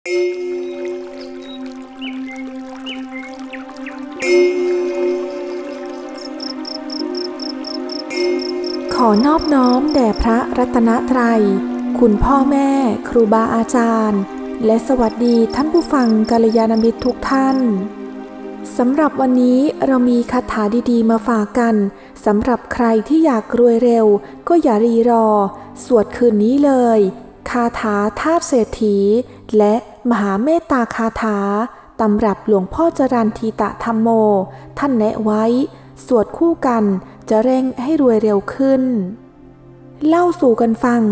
ขอนอบน้อมแด่พระรัตนตรัย คุณพ่อแม่ ครูบาอาจารย์ และสวัสดีท่านผู้ฟังกัลยาณมิตรทุกท่านสำหรับวันนี้เรามีคาถาดีๆ มาฝากกันสำหรับใครที่อยากรวยเร็ว ก็อย่ารีรอ สวดคืนนี้เลย คาถาธาตุเศรษฐี และมหาเมตตาคาถาตำรับหลวงพ่อจรันทีตะธรรมโม ท่านแนะไว้ สวดคู่กันจะเร่งให้รวยเร็วขึ้น เล่าสู่กันฟัง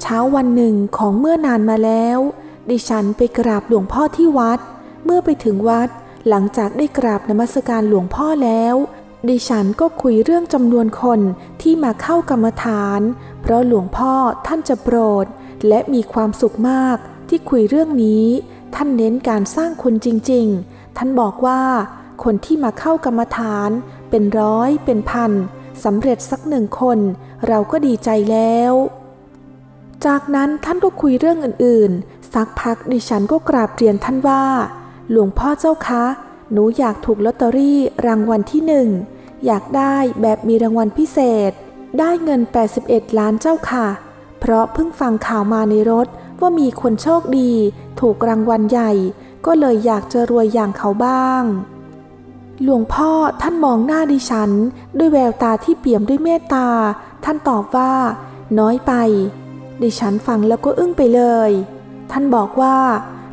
เช้าวันหนึ่งของเมื่อนานมาแล้ว ดิฉันไปกราบหลวงพ่อที่วัด เมื่อไปถึงวัด หลังจากได้กราบนมัสการหลวงพ่อแล้ว ดิฉันก็คุยเรื่องจำนวนคนที่มาเข้ากรรมฐาน เพราะหลวงพ่อท่านจะโปรด และมีความสุขมาก ที่คุยเรื่องนี้ ท่านเน้นการสร้างคนจริงๆ ท่านบอกว่าคนที่มาเข้ากรรมฐาน เป็นร้อยเป็นพันสำเร็จสักหนึ่งคน เราก็ดีใจแล้ว จากนั้นท่านก็คุยเรื่องอื่นๆ สักพักดิฉันก็กราบเรียนท่านว่า หลวงพ่อเจ้าคะ หนูอยากถูกลอตเตอรี่รางวัลที่หนึ่งอยากได้แบบมีรางวัลพิเศษ ได้เงิน 81 ล้านเจ้าค่ะ เพราะเพิ่งฟังข่าวมาในรถ ว่ามีคนโชคดี ถูกรางวัลใหญ่ ก็เลยอยากจะรวยอย่างเขาบ้าง หลวงพ่อท่านมองหน้าดิฉัน ด้วยแววตาที่เปี่ยมด้วยเมตตา ท่านตอบว่า น้อยไป ดิฉันฟังแล้วก็อึ้งไปเลย ท่านบอกว่า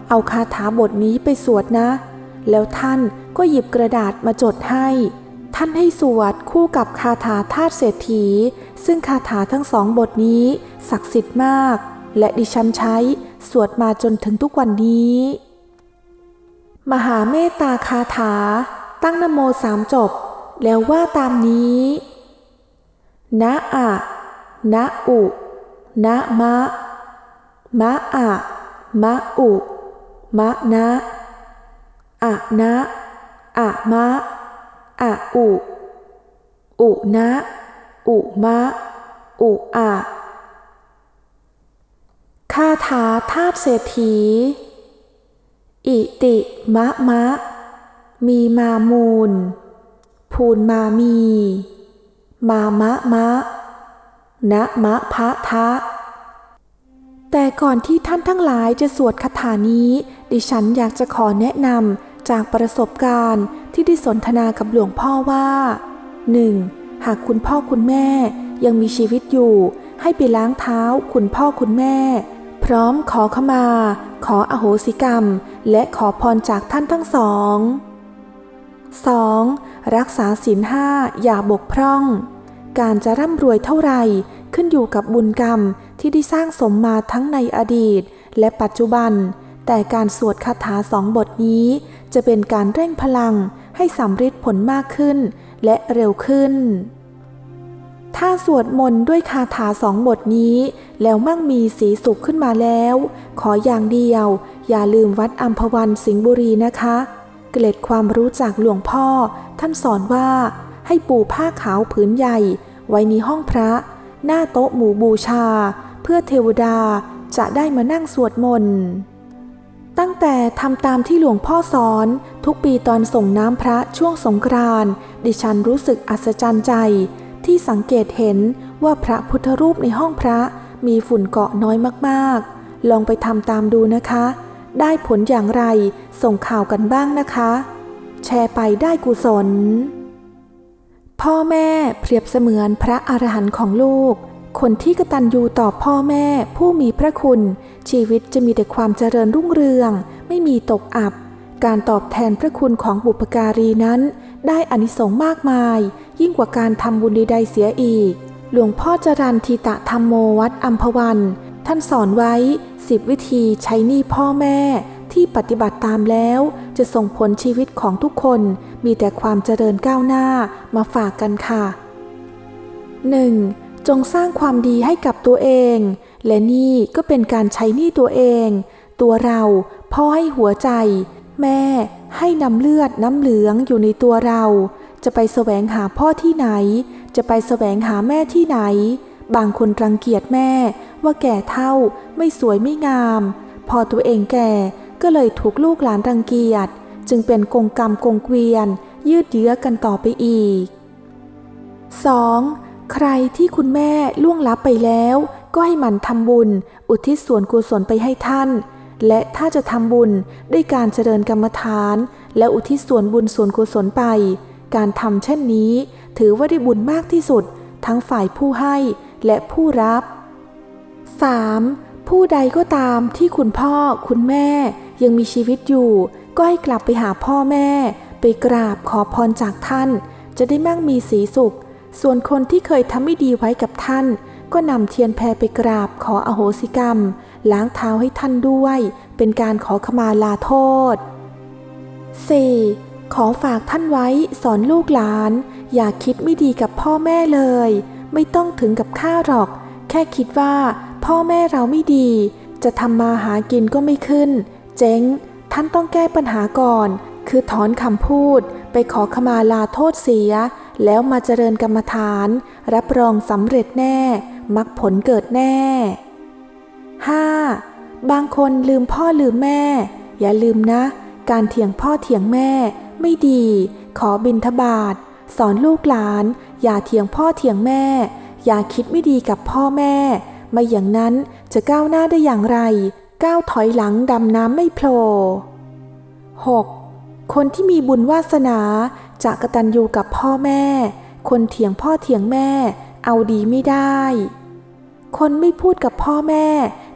เอาคาถาบทนี้ไปสวดนะ แล้วท่านก็หยิบกระดาษมาจดให้ ท่านให้สวดคู่กับคาถาธาตุเศรษฐี ซึ่งคาถาทั้งสองบทนี้ศักดิ์สิทธิ์มาก และดิฉันใช้สวดมาจนถึงทุกวันนี้ มหาเมตตาคาถา ตั้งนโมสามจบ แล้วว่าตามนี้นะอะนะอุนะมะ มะอะมะอุ มะนะอะนะอะมะอะอุ อุนะ อุมะ อุอะ คาถาธาตุเศรษฐี อิติมะมะ มีมามูล ภูนมามี มามะมะนะมะพะทะ แต่ก่อนที่ท่านทั้งหลายจะสวดคาถานี้ ดิฉันอยากจะขอแนะนำจากประสบการณ์ที่ได้สนทนากับหลวงพ่อว่า 1. หากคุณพ่อคุณแม่ยังมีชีวิตอยู่ ให้ไปล้างเท้าคุณพ่อคุณแม่ พร้อมขอขมา ขออโหสิกรรม และขอพรจากท่านทั้งสอง 2. รักษาศีลห้าอย่าบกพร่อง การจะร่ำรวยเท่าไหร่ขึ้นอยู่กับบุญกรรมที่ได้สร้างสมมาทั้งในอดีต และปัจจุบัน แต่การสวดคาถาสองบทนี้ จะเป็นการเร่งพลังให้สำเร็จผลมากขึ้น และเร็วขึ้น ถ้าสวดมนต์ด้วยคาถาสองบทนี้ แล้วมั่งมีสีสุขขึ้นมาแล้ว ขออย่างเดียว อย่าลืมวัดอัมพวันสิงห์บุรีนะคะ เกล็ดความรู้จากหลวงพ่อ ท่านสอนว่า ให้ปูผ้าขาวผืนใหญ่ ไว้ในห้องพระ หน้าโต๊ะหมู่บูชา เพื่อเทวดาจะได้มานั่งสวดมนต์ตั้งแต่ทำตามที่หลวงพ่อสอน ทุกปีตอนส่งน้ำพระช่วงสงกรานต์ดิฉันรู้สึกอัศจรรย์ใจ ที่สังเกตเห็นว่าพระพุทธรูปในห้องพระมีฝุ่นเกาะน้อยมากๆ ลองไปทำตามดูนะคะ ได้ผลอย่างไรส่งข่าวกันบ้างนะคะ แชร์ไปได้กุศล พ่อแม่เปรียบเสมือนพระอรหันต์ของลูก คนที่กตัญญูต่อพ่อแม่ผู้มีพระคุณ ชีวิตจะมีแต่ความเจริญรุ่งเรือง ไม่มีตกอับ การตอบแทนพระคุณของบุพการีนั้น ได้อานิสงส์มากมาย ยิ่งกว่าการทำบุญใดๆเสียอีก หลวงพ่อจรันทีตะธรรมโมวัดอัมพวัน ท่านสอนไว้สิบวิธีใช้หนี้พ่อแม่ที่ปฏิบัติตามแล้ว จะส่งผลชีวิตของทุกคนมีแต่ความเจริญก้าวหน้ามาฝากกันค่ะ 1. จงสร้างความดีให้กับตัวเอง และนี่ก็เป็นการใช้หนี้ตัวเอง ตัวเราพ่อให้หัวใจ แม่ ให้นำเลือดน้ำเหลืองอยู่ในตัวเรา จะไปแสวงหาพ่อที่ไหน จะไปแสวงหาแม่ที่ไหน บางคนรังเกียจแม่ ว่าแก่เท่าไม่สวยไม่งาม พอตัวเองแก่ก็เลยถูกลูกหลานรังเกียจ จึงเป็นกงกรรมกงเกวียน ยืดเยื้อกันต่อไปอีก 2. ใครที่คุณแม่ล่วงลับไปแล้ว ก็ให้มันทำบุญ อุทิศส่วนกุศลไปให้ท่าน และถ้าจะทำบุญด้วยการเจริญกรรมฐาน และอุทิศส่วนบุญส่วนกุศลไป การทำเช่นนี้ ถือว่าได้บุญมากที่สุด ทั้งฝ่ายผู้ให้และผู้รับ 3. ผู้ใดก็ตามที่คุณพ่อคุณแม่ยังมีชีวิตอยู่ ก็ให้กลับไปหาพ่อแม่ ไปกราบขอพรจากท่าน จะได้มั่งมีสีสุข ส่วนคนที่เคยทำไม่ดีไว้กับท่าน ก็นำเทียนแพรไปกราบขออโหสิกรรม ล้างเท้าให้ท่านด้วย เป็นการขอขมาลาโทษ 4. ขอฝากท่านไว้สอนลูกหลาน อย่าคิดไม่ดีกับพ่อแม่เลย ไม่ต้องถึงกับข้าหรอก แค่คิดว่า พ่อแม่เราไม่ดี จะทำมาหากินก็ไม่ขึ้น เจ๊ง ท่านต้องแก้ปัญหาก่อน คือถอนคำพูด ไปขอขมาลาโทษเสีย แล้วมาเจริญกรรมฐาน รับรองสำเร็จแน่มรรคผลเกิดแน่ 5. บางคนลืมพ่อลืมแม่ อย่าลืมนะ การเถียงพ่อเถียงแม่ ไม่ดี ขอบินทบาทสอนลูกหลาน อย่าเถียงพ่อเถียงแม่ อย่าคิดไม่ดีกับพ่อแม่ ไม่อย่างนั้นจะก้าวหน้าได้อย่างไร ก้าวถอยหลังดำน้ำไม่โผล่ 6. คนที่มีบุญวาสนาจะกระตัญญูกับพ่อแม่ คนเถียงพ่อเถียงแม่ เอาดีไม่ได้ คนไม่พูดกับพ่อแม่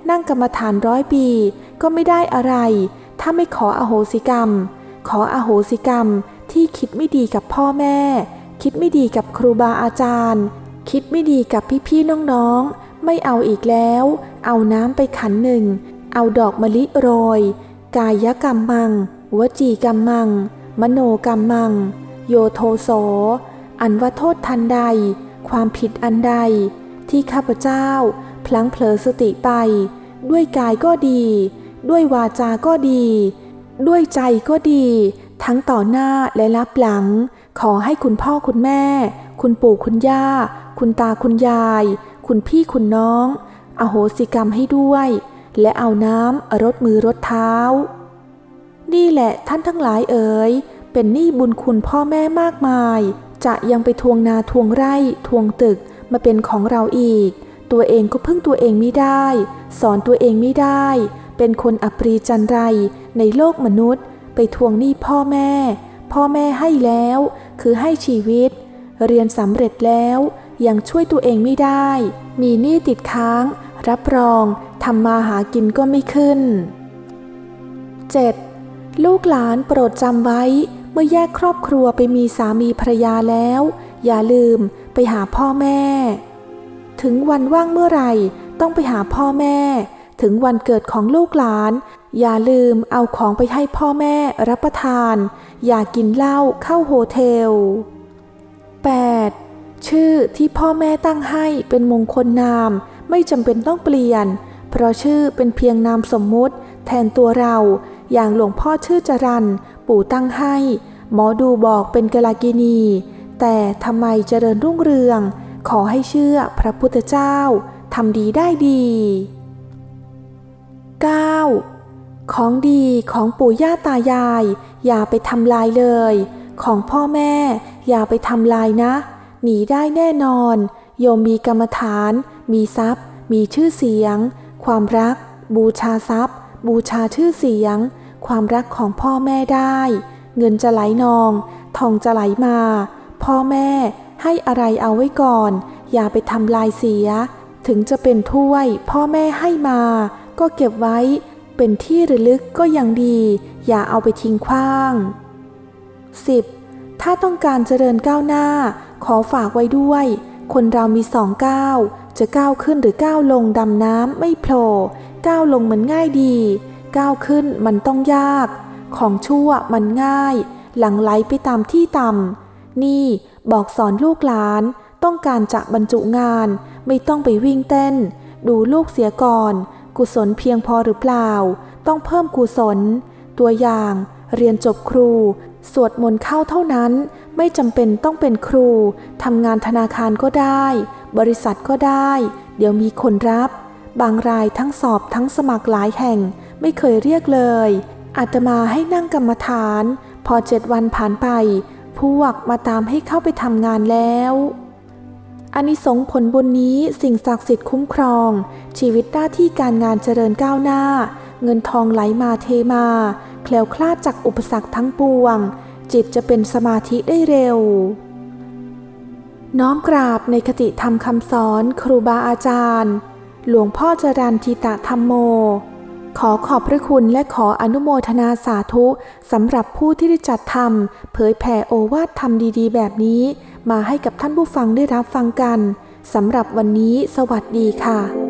นั่งกรรมฐานร้อยปี ก็ไม่ได้อะไร ถ้าไม่ขออโหสิกรรม ขออโหสิกรรมที่คิดไม่ดีกับพ่อแม่ คิดไม่ดีกับครูบาอาจารย์ คิดไม่ดีกับพี่ๆน้องๆ ไม่เอาอีกแล้ว เอาน้ำไปขันหนึ่ง เอาดอกมะลิโรย กายกรรมมัง วจีกรรมมัง มโนกรรมมัง โยโทโส อันว่าโทษทันใด ความผิดอันใด ที่ข้าพเจ้าพลั้งเผลอสติไป ด้วยกายก็ดี ด้วยวาจาก็ดี ด้วยใจก็ดี ทั้งต่อหน้าและรับหลัง ขอให้คุณพ่อคุณแม่ คุณปู่คุณย่า คุณตาคุณยาย คุณพี่คุณน้อง อโหสิกรรมให้ด้วย และเอาน้ำรดมือรดเท้า นี่แหละท่านทั้งหลายเอ๋ยเป็นหนี้บุญคุณพ่อแม่มากมาย จะยังไปทวงนาทวงไร่ทวงตึกมาเป็นของเราอีก ตัวเองก็พึ่งตัวเองไม่ได้ สอนตัวเองไม่ได้ เป็นคนอัปรีจันไรในโลกมนุษย์ ไปทวงหนี้พ่อแม่ พ่อแม่ให้แล้ว คือให้ชีวิต เรียนสำเร็จแล้วยังช่วยตัวเองไม่ได้ มีหนี้ติดค้าง รับรองทำมาหากินก็ไม่ขึ้น 7. ลูกหลานโปรดจำไว้ เมื่อแยกครอบครัวไปมีสามีภรรยาแล้ว อย่าลืมไปหาพ่อแม่ ถึงวันว่างเมื่อไหร่ ต้องไปหาพ่อแม่ ถึงวันเกิดของลูกหลาน อย่าลืมเอาของไปให้พ่อแม่รับประทาน อย่ากินเหล้าเข้าโฮเทล 8. ชื่อที่พ่อแม่ตั้งให้เป็นมงคลนาม ไม่จำเป็นต้องเปลี่ยน เพราะชื่อเป็นเพียงนามสมมุติ แทนตัวเรา อย่างหลวงพ่อชื่อจรันปู่ตั้งให้ หมอดูบอกเป็นกลากินี แต่ทำไมเจริญรุ่งเรือง ขอให้เชื่อพระพุทธเจ้าทำดีได้ดี 9. ของดีของปู่ย่าตายาย อย่าไปทำลายเลย ของพ่อแม่ อย่าไปทำลายนะ หนีได้แน่นอน โยมมีกรรมฐาน มีทรัพย์ มีชื่อเสียง ความรัก บูชาทรัพย์ บูชาชื่อเสียง ความรักของพ่อแม่ได้ เงินจะไหลนอง ทองจะไหลมา พ่อแม่ ให้อะไรเอาไว้ก่อน อย่าไปทำลายเสีย ถึงจะเป็นถ้วย พ่อแม่ให้มา ก็เก็บไว้ เป็นที่ระลึกก็ยังดี อย่าเอาไปทิ้งขว้าง 10. ถ้าต้องการเจริญก้าวหน้า ขอฝากไว้ด้วย คนเรามีสองก้าวจะก้าวขึ้นหรือก้าวลงดำน้ำไม่โผล่ก้าวลงมันง่ายดี ก้าวขึ้นมันต้องยาก ของชั่วมันง่าย หลังไหลไปตามที่ต่ำนี่ บอกสอนลูกหลาน ต้องการจะบรรจุงาน ไม่ต้องไปวิ่งเต้น ดูลูกเสียก่อน กุศลเพียงพอหรือเปล่า ต้องเพิ่มกุศล ตัวอย่างเรียนจบครู สวดมนต์เข้าเท่านั้น ไม่จำเป็นต้องเป็นครูทำงานธนาคารก็ได้ บริษัทก็ได้ เดี๋ยวมีคนรับ บางรายทั้งสอบทั้งสมัครหลายแห่ง ไม่เคยเรียกเลยอาตมาให้นั่งกรรมฐาน พอเจ็ดวันผ่านไป พวกมาตามให้เข้าไปทำงานแล้วอานิสงส์ผลบุญนี้สิ่งศักดิ์สิทธิ์คุ้มครอง ชีวิตหน้าที่การงานเจริญก้าวหน้า เงินทองไหลมาเทมา แคล้วคลาดจากอุปสรรคทั้งปวง จิตจะเป็นสมาธิได้เร็ว น้อมกราบในคติธรรมคำสอนครูบาอาจารย์ หลวงพ่อจรันทิตะธรรมโม ขอขอบพระคุณและขออนุโมทนาสาธุสำหรับผู้ที่ได้จัดทำเผยแผ่โอวาทธรรมดีๆ แบบนี้ มาให้กับท่านผู้ฟังได้รับฟังกันสำหรับวันนี้ สวัสดีค่ะ「